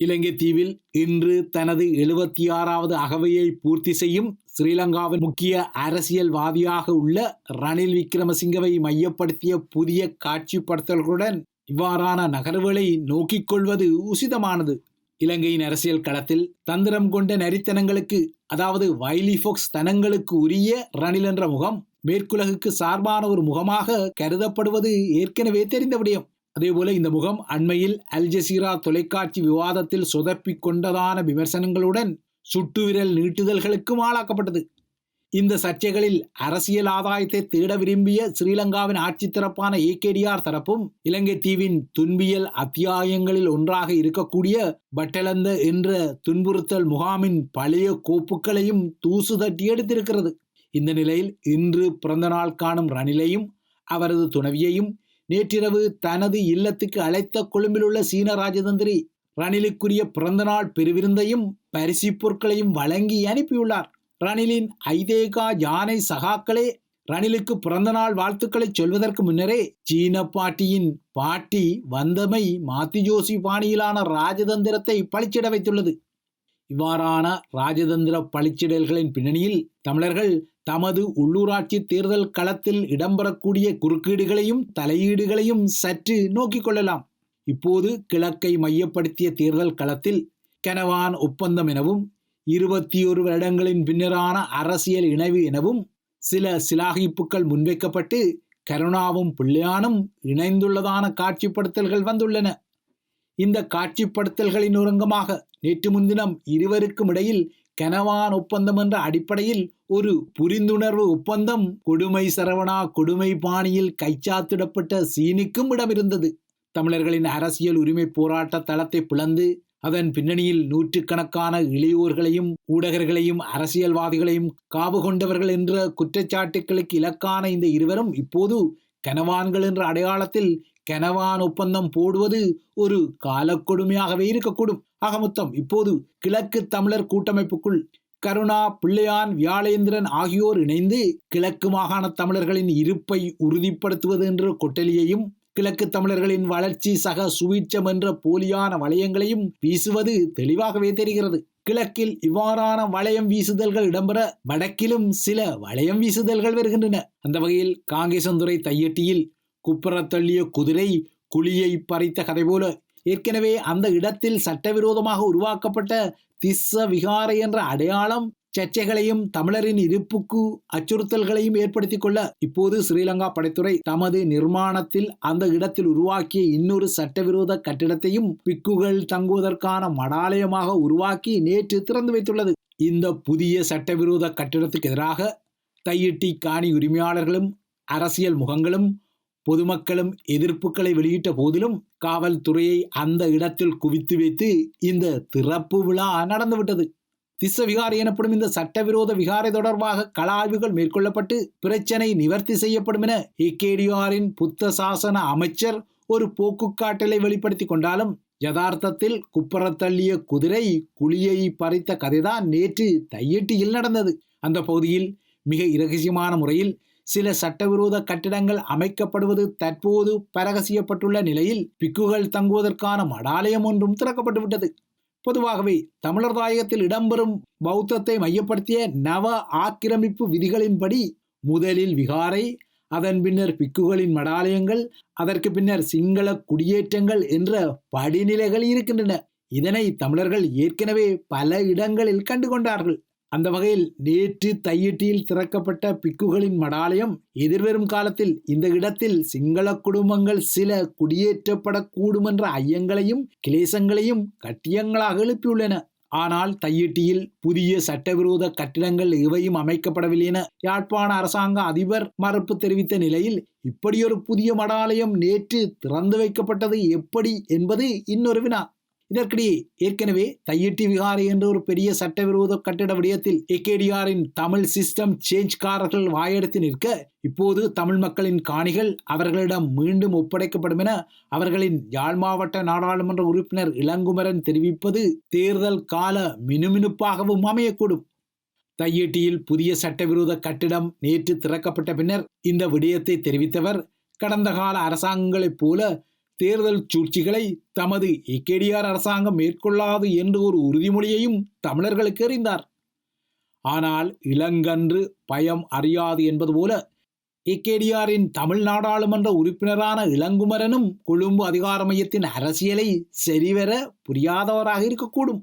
இலங்கை தீவில் இன்று தனது எழுபத்தி ஆறாவது அகவையை பூர்த்தி செய்யும் ஸ்ரீலங்காவின் முக்கிய அரசியல்வாதியாக உள்ள ரணில் விக்ரமசிங்கவை மையப்படுத்திய புதிய காட்சிப்படுத்தல்களுடன் இவ்வாறான நகர்வுகளை நோக்கிக் கொள்வது உசிதமானது. இலங்கையின் அரசியல் களத்தில் தந்திரம் கொண்ட நரித்தனங்களுக்கு அதாவது வைலி ஃபோக்ஸ் தனங்களுக்கு உரிய ரணில் என்ற முகம் மேற்குலகுக்கு சார்பான ஒரு முகமாக கருதப்படுவது ஏற்கனவே தெரிந்த விடயம். அதேபோல இந்த முகம் அண்மையில் அல்ஜசீரா தொலைக்காட்சி விவாதத்தில் சொதப்பிக் கொண்டதான விமர்சனங்களுடன் சுட்டுவிரல் நீட்டுதல்களுக்கும் ஆளாக்கப்பட்டது. இந்த சர்ச்சைகளில் அரசியல் ஆதாயத்தை தேட விரும்பிய ஸ்ரீலங்காவின் ஆட்சி தரப்பான ஏகேடிஆர் தரப்பும் இலங்கை தீவின் துன்பியல் அத்தியாயங்களில் ஒன்றாக இருக்கக்கூடிய பட்டலந்த என்ற துன்புறுத்தல் முகாமின் பழைய கோப்புகளையும் தூசு தட்டி எடுத்திருக்கிறது. இந்த நிலையில் இன்று பிறந்த நாள் காணும் ரணிலையும் அவரது துணவியையும் நேற்றிரவு தனது இல்லத்துக்கு அழைத்த கொழும்பிலுள்ள சீன ராஜதந்திரி ரணிலுக்குரிய பிறந்தநாள் பெருவிருந்தையும் பரிசு பொருட்களையும் வழங்கி அனுப்பியுள்ளார். ரணிலின் ஐதேகா யானை சகாக்களே ரணிலுக்கு பிறந்தநாள் வாழ்த்துக்களை சொல்வதற்கு முன்னரே சீன பாட்டியின் பாட்டி வந்தமை மாத்திஜோசி பாணியிலான ராஜதந்திரத்தை பளிச்சிட வைத்துள்ளது. இவ்வாறான ராஜதந்திர பளிச்சிடல்களின் பின்னணியில் தமிழர்கள் தமது உள்ளூராட்சி தேர்தல் களத்தில் இடம்பெறக்கூடிய குறுக்கீடுகளையும் தலையீடுகளையும் சற்று நோக்கிக் கொள்ளலாம். இப்போது கிழக்கை மையப்படுத்திய தேர்தல் களத்தில் கெனவான் ஒப்பந்தம் எனவும் இருபத்தி ஒரு வருடங்களின் பின்னரான அரசியல் இணைவு எனவும் சில சிலாகிப்புக்கள் முன்வைக்கப்பட்டு கருணாவும் பிள்ளையானும் இணைந்துள்ளதான காட்சிப்படுத்தல்கள் வந்துள்ளன. இந்த காட்சிப்படுத்தல்களின் ஒருங்கமாக நேற்று முன்தினம் இருவருக்கும் இடையில் கனவான் ஒப்பந்தம் என்ற அடிப்படையில் ஒரு புரிந்துணர்வு ஒப்பந்தம் கொடுமை சரவணா கொடுமை பாணியில் கைச்சாத்திடப்பட்ட சீனுக்கும் இடமிருந்தது. தமிழர்களின் அரசியல் உரிமை போராட்ட தளத்தை பிளந்து அதன் பின்னணியில் நூற்றுக்கணக்கான இளையோர்களையும் ஊடகர்களையும் அரசியல்வாதிகளையும் காவு கொண்டவர்கள் என்ற குற்றச்சாட்டுகளுக்கு இலக்கான இந்த இருவரும் இப்போது கனவான்கள் என்ற அடையாளத்தில் கனவான் ஒப்பந்தம் போடுவது ஒரு காலக்கொடுமையாகவே இருக்கக்கூடும். ஆக மொத்தம் இப்போது கிழக்கு தமிழர் கூட்டமைப்புக்குள் கருணா பிள்ளையான் வியாழேந்திரன் ஆகியோர் இணைந்து கிழக்கு மாகாண தமிழர்களின் இருப்பை உறுதிப்படுத்துவது என்ற கொட்டலியையும் கிழக்கு தமிழர்களின் வளர்ச்சி சக சுவீட்சம் என்ற போலியான வளையங்களையும் வீசுவது தெளிவாகவே தெரிகிறது. கிழக்கில் இவ்வாறான வளையம் வீசுதல்கள் இடம்பெற வடக்கிலும் சில வளையம் வீசுதல்கள் வருகின்றன. அந்த வகையில் காங்கேசந்துறை தையட்டியில் குப்புற தள்ளிய குதிரை குழியை பறித்த கதை போல ஏற்கனவே அந்த இடத்தில் சட்டவிரோதமாக உருவாக்கப்பட்ட திஸ்ஸ விகாரை என்ற அடையாளம் சர்ச்சைகளையும் தமிழரின் இருப்புக்கு அச்சுறுத்தல்களையும் ஏற்படுத்திக் கொள்ள இப்போது ஸ்ரீலங்கா படைத்துறை தமது நிர்மாணத்தில் அந்த இடத்தில் உருவாக்கிய இன்னொரு சட்டவிரோத கட்டிடத்தையும் பிக்குகள் தங்குவதற்கான மடாலயமாக உருவாக்கி நேற்று திறந்து வைத்துள்ளது. இந்த புதிய சட்டவிரோத கட்டிடத்துக்கு எதிராக தையிட்டி காணி உரிமையாளர்களும் அரசியல் முகங்களும் பொதுமக்களும் எதிர்ப்புகளை வெளியிட்ட போதிலும் காவல்துறையை அந்த இடத்தில் குவித்து வைத்து இந்த திறப்பு விழா நடந்துவிட்டது. திஸ்ஸ விகாரை எனப்படும் இந்த சட்டவிரோத விகாரை தொடர்பாக கள ஆய்வுகள் மேற்கொள்ளப்பட்டு பிரச்சனை நிவர்த்தி செய்யப்படும் என ஏகேடிஆரின் புத்த சாசன அமைச்சர் ஒரு போக்குக்காட்டலை வெளிப்படுத்தி கொண்டாலும் யதார்த்தத்தில் குப்பரத்தள்ளிய குதிரை குழியை பறித்த கதைதான் நேற்று தையெட்டியில் நடந்தது. அந்த பகுதியில் மிக இரகசியமான முறையில் சில சட்டவிரோத கட்டிடங்கள் அமைக்கப்படுவது தற்போது பரகசியப்பட்டுள்ள நிலையில் பிக்குகள் தங்குவதற்கான மடாலயம் ஒன்றும் திறக்கப்பட்டுவிட்டது. பொதுவாகவே தமிழர் தாயகத்தில் இடம்பெறும் பௌத்தத்தை மையப்படுத்திய நவ ஆக்கிரமிப்பு விதிகளின்படி முதலில் விகாரை அதன் பின்னர் பிக்குகளின் மடாலயங்கள் அதற்கு பின்னர் சிங்கள குடியேற்றங்கள் என்ற படிநிலைகள் இருக்கின்றன. இதனை தமிழர்கள் ஏற்கனவே பல இடங்களில் கண்டுகொண்டார்கள். அந்த வகையில் நேற்று தையிட்டியில் திறக்கப்பட்ட பிக்குகளின் மடாலயம் எதிர்வரும் காலத்தில் இந்த இடத்தில் சிங்கள குடும்பங்கள் சில குடியேற்றப்படக்கூடும் என்ற ஐயங்களையும் கிளேசங்களையும் கட்டியங்களாக எழுப்பியுள்ளன. ஆனால் தையிட்டியில் புதிய சட்டவிரோத கட்டிடங்கள் எவையும் அமைக்கப்படவில்லை என யாழ்ப்பாண அரசாங்க அதிபர் மறுப்பு தெரிவித்த நிலையில் இப்படியொரு புதிய மடாலயம் நேற்று திறந்து வைக்கப்பட்டது எப்படி என்பது இன்னொரு வினா. இதற்கிடையே ஏற்கனவே தையிட்டி விகாரை என்ற ஒரு பெரிய சட்டவிரோத கட்டிட விடயத்தில் ஏகேடிஆரின் தமிழ் சிஸ்டம் சேஞ்ச்காரர்கள் வாயெடுத்து நிற்க இப்போது தமிழ் மக்களின் காணிகள் அவர்களிடம் மீண்டும் ஒப்படைக்கப்படும் என அவர்களின் யாழ் மாவட்ட நாடாளுமன்ற உறுப்பினர் இளங்குமரன் தெரிவிப்பது தேர்தல் கால மினுமினுப்பாகவும் அமையக்கூடும். தையிட்டியில் புதிய சட்டவிரோத கட்டிடம் நேற்று திறக்கப்பட்ட பின்னர் இந்த விடயத்தை தெரிவித்தவர் கடந்த கால அரசாங்கங்களைப் போல தேர்தல் சூழ்ச்சிகளை தமது இக்கேடிஆர் அரசாங்கம் மேற்கொள்ளாது என்று ஒரு உறுதிமொழியையும் தமிழர்களுக்கு எறிந்தார். ஆனால் இளங்கன்று பயம் அறியாது என்பது போல இக்கேடிஆரின் தமிழ் நாடாளுமன்ற உறுப்பினரான இளங்குமரனும் கொழும்பு அதிகார மையத்தின் அரசியலை சரிவர புரியாதவராக இருக்கக்கூடும்.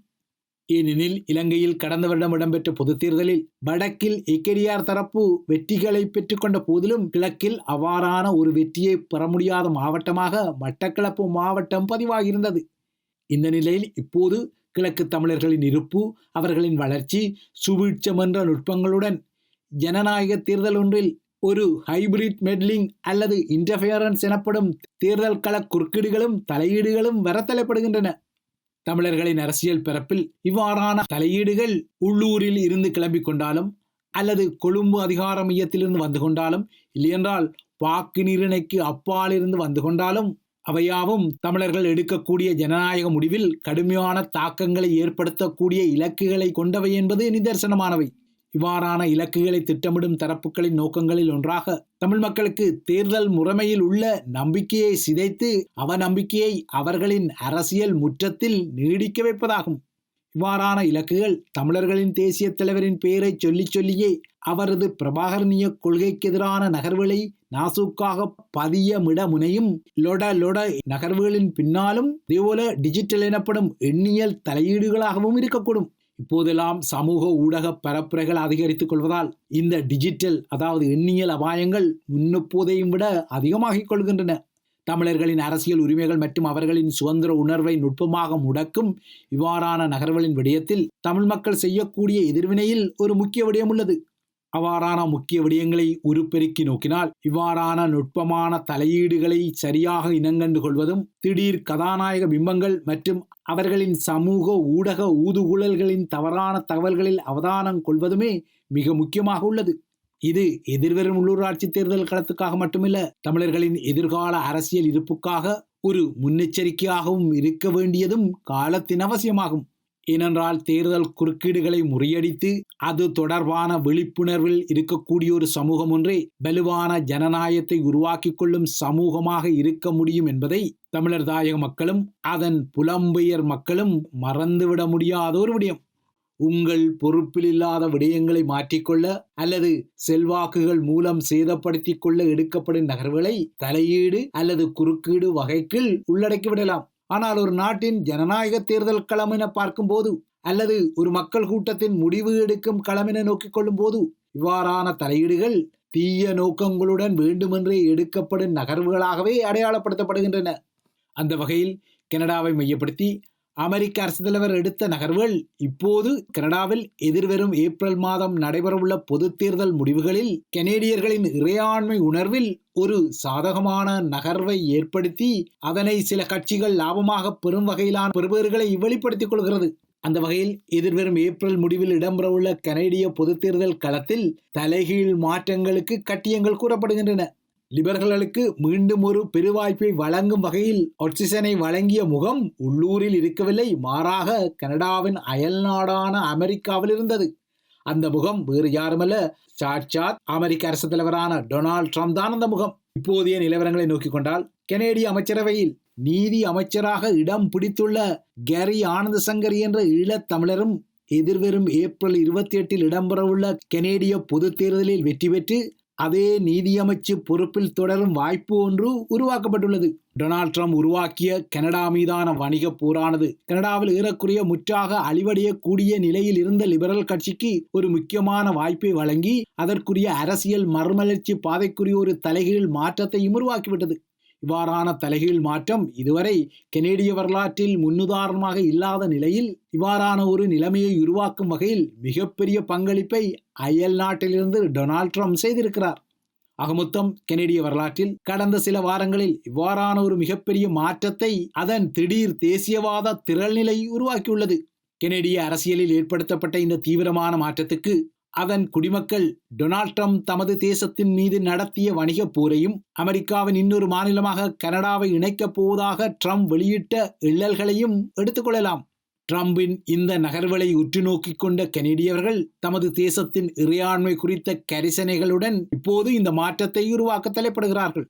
ஏனெனில் இலங்கையில் கடந்த வருடம் இடம்பெற்ற பொதுத் தேர்தலில் வடக்கில் எக்கெடியார் தரப்பு வெற்றிகளை பெற்றுக்கொண்ட போதிலும் கிழக்கில் அவ்வாறான ஒரு வெற்றியை பெற முடியாத மாவட்டமாக மட்டக்களப்பு மாவட்டம் பதிவாகியிருந்தது. இந்த நிலையில் இப்போது கிழக்கு தமிழர்களின் இருப்பு அவர்களின் வளர்ச்சி சுவீட்சம் என்ற நுட்பங்களுடன் ஜனநாயக தேர்தல் ஒன்றில் ஒரு ஹைபிரிட் மெட்லிங் அல்லது இன்டர்ஃபியரன்ஸ் எனப்படும் தேர்தல் கள குறுக்கீடுகளும் தலையீடுகளும் வரத்தலைப்படுகின்றன தமிழர்களின் அரசியல் பிறப்பில் இவ்வாறான தலையீடுகள் உள்ளூரில் இருந்து கிளம்பிக் கொண்டாலும் அல்லது கொழும்பு அதிகார மையத்திலிருந்து வந்து கொண்டாலும் இல்லையென்றால் வாக்கு நீரிணைக்கு அப்பாலிருந்து வந்து கொண்டாலும் அவையாவும் தமிழர்கள் எடுக்கக்கூடிய ஜனநாயக முடிவில் கடுமையான தாக்கங்களை ஏற்படுத்தக்கூடிய இலக்குகளை கொண்டவை என்பது நிதர்சனமானவை. இவ்வாறான இலக்குகளை திட்டமிடும் தரப்புகளின் நோக்கங்களில் ஒன்றாக தமிழ் மக்களுக்கு தேர்தல் முறைமையில் உள்ள நம்பிக்கையை சிதைத்து அவநம்பிக்கையை அவர்களின் அரசியல் முற்றத்தில் நீடிக்க வைப்பதாகும். இவ்வாறான இலக்குகள் தமிழர்களின் தேசிய தலைவரின் பெயரை சொல்லிச் சொல்லியே அவரது பிரபாகரனிய கொள்கைக்கு எதிரான நகர்வுகளை நாசூக்காக பதியமிட முனையும் லொட லொட நகர்வுகளின் பின்னாலும் இதேபோல டிஜிட்டல் எனப்படும் எண்ணியல் தலையீடுகளாகவும் இருக்கக்கூடும். இப்போதெல்லாம் சமூக ஊடக பரப்புரைகள் அதிகரித்துக் கொள்வதால் இந்த டிஜிட்டல் அதாவது எண்ணியல் அபாயங்கள் முன்னெப்போதையும் விட அதிகமாகிக் கொள்கின்றன. தமிழர்களின் அரசியல் உரிமைகள் மற்றும் அவர்களின் சுதந்திர உணர்வை நுட்பமாக முடக்கும் இவ்வாறான நகர்வுகளின் விடயத்தில் தமிழ் மக்கள் செய்யக்கூடிய எதிர்வினையில் ஒரு முக்கிய விடயம் உள்ளது. அவ்வாறான முக்கிய விடயங்களை உருப்பெருக்கி நோக்கினால் இவ்வாறான நுட்பமான தலையீடுகளை சரியாக இனங்கண்டு கொள்வதும் திடீர் கதாநாயக பிம்பங்கள் மற்றும் அவர்களின் சமூக ஊடக ஊதுகுழல்களின் தவறான தகவல்களில் அவதானம் கொள்வதுமே மிக முக்கியமாக உள்ளது. இது எதிர்வரும் உள்ளூராட்சி தேர்தல் களத்துக்காக மட்டுமல்ல தமிழர்களின் எதிர்கால அரசியல் இருப்புக்காக ஒரு முன்னெச்சரிக்கையாகவும் இருக்க வேண்டியதும் காலத்தின் அவசியமாகும். ஏனென்றால் தேர்தல் குறுக்கீடுகளை முறியடித்து அது தொடர்பான விழிப்புணர்வில் இருக்கக்கூடிய ஒரு சமூகம் ஒன்றே வலுவான ஜனநாயகத்தை உருவாக்கி கொள்ளும் சமூகமாக இருக்க முடியும் என்பதை தமிழர் தாயக மக்களும் அதன் புலம்பெயர் மக்களும் மறந்துவிட முடியாத ஒரு விடயம். உங்கள் பொறுப்பில் இல்லாத விடயங்களை மாற்றிக்கொள்ள அல்லது செல்வாக்குகள் மூலம் சேதப்படுத்திக் கொள்ள எடுக்கப்படும் நகர்வுகளை தலையீடு அல்லது குறுக்கீடு வகைக்குள் உள்ளடக்கிவிடலாம். ஆனால் ஒரு நாட்டின் ஜனநாயக தேர்தல் களமென பார்க்கும்போது அல்லது ஒரு மக்கள் கூட்டத்தின் முடிவு எடுக்கும் களமென நோக்கிக் கொள்ளும் போது இவ்வாறான தலையீடுகள் தீய நோக்கங்களுடன் வேண்டுமென்றே எடுக்கப்படும் நகர்வுகளாகவே அடையாளப்படுத்தப்படுகின்றன. அந்த வகையில் கனடாவை மையப்படுத்தி அமெரிக்க அரசு தலைவர் எடுத்த நகர்வுகள் இப்போது கனடாவில் எதிர்வரும் ஏப்ரல் மாதம் நடைபெறவுள்ள பொது தேர்தல் முடிவுகளில் கனேடியர்களின் இறையாண்மை உணர்வில் ஒரு சாதகமான நகர்வை ஏற்படுத்தி அதனை சில கட்சிகள் லாபமாக பெறும் வகையிலான பெறுபேறுகளை வெளிப்படுத்திக் கொள்கிறது. அந்த வகையில் எதிர்வரும் ஏப்ரல் முடிவில் இடம்பெறவுள்ள கனேடிய பொது தேர்தல் களத்தில் தலைகீழ் மாற்றங்களுக்கு கட்டியங்கள் கூறப்படுகின்றன. லிபர்களுக்கு மீண்டும் ஒரு பெருவாய்ப்பை வழங்கும் வகையில் ஒட்சிசனை வழங்கிய முகம் உள்ளூரில் இருக்கவில்லை. மாறாக கனடாவின் அயல் நாடான அமெரிக்காவில் இருந்தது. அந்த முகம் வேறு யாருமல்ல. சாட்சாத் அமெரிக்க அரசு தலைவரான டொனால்ட் ட்ரம்ப் தான் அந்த முகம். இப்போதைய நிலவரங்களை நோக்கிக் கொண்டால் கனேடிய அமைச்சரவையில் நீதி அமைச்சராக இடம் பிடித்துள்ள கேரி ஆனந்த சங்கர் என்ற ஈழத் தமிழரும் எதிர்வரும் ஏப்ரல் இருபத்தி எட்டில் இடம்பெறவுள்ள கெனேடிய பொது தேர்தலில் வெற்றி பெற்று அதே நீதியமைச்சு பொறுப்பில் தொடரும் வாய்ப்பு ஒன்று உருவாக்கப்பட்டுள்ளது. டொனால்ட் ட்ரம்ப் உருவாக்கிய கனடா மீதான வணிக போரானது கனடாவில் ஏறக்குறைய முற்றாக அழிவடையக்கூடிய நிலையில் இருந்த லிபரல் கட்சிக்கு ஒரு முக்கியமான வாய்ப்பை வழங்கி அதற்குரிய அரசியல் மறுமலர்ச்சி பாதைக்குரிய ஒரு தலைகீழ் மாற்றத்தையும் உருவாக்கிவிட்டது. இவ்வாறான தலைகீழ் மாற்றம் இதுவரை கெனேடிய வரலாற்றில் முன்னுதாரணமாக இல்லாத நிலையில் இவ்வாறான ஒரு நிலைமையை உருவாக்கும் வகையில் மிகப்பெரிய பங்களிப்பை அயல் நாட்டிலிருந்து டொனால்ட் ட்ரம்ப் செய்திருக்கிறார். அகமொத்தம் கெனடிய வரலாற்றில் கடந்த சில வாரங்களில் இவ்வாறான ஒரு மிகப்பெரிய மாற்றத்தை அதன் திடீர் தேசியவாத திரள்நிலை உருவாக்கியுள்ளது. கெனடிய அரசியலில் ஏற்படுத்தப்பட்ட இந்த தீவிரமான மாற்றத்துக்கு அதன் குடிமக்கள் டொனால்ட் ட்ரம்ப் தமது தேசத்தின் மீது நடத்திய வணிகப் போரையும் அமெரிக்காவின் இன்னொரு மாநிலமாக கனடாவை இணைக்கப் போவதாக ட்ரம்ப் வெளியிட்ட இள்ளல்களையும் எடுத்துக்கொள்ளலாம் ட்ரம்பின் இந்த நகர்வுகளை உற்று நோக்கிக் கொண்ட கனேடியவர்கள் தமது தேசத்தின் இறையாண்மை குறித்த கரிசனைகளுடன் இப்போது இந்த மாற்றத்தை உருவாக்க தலைப்படுகிறார்கள்.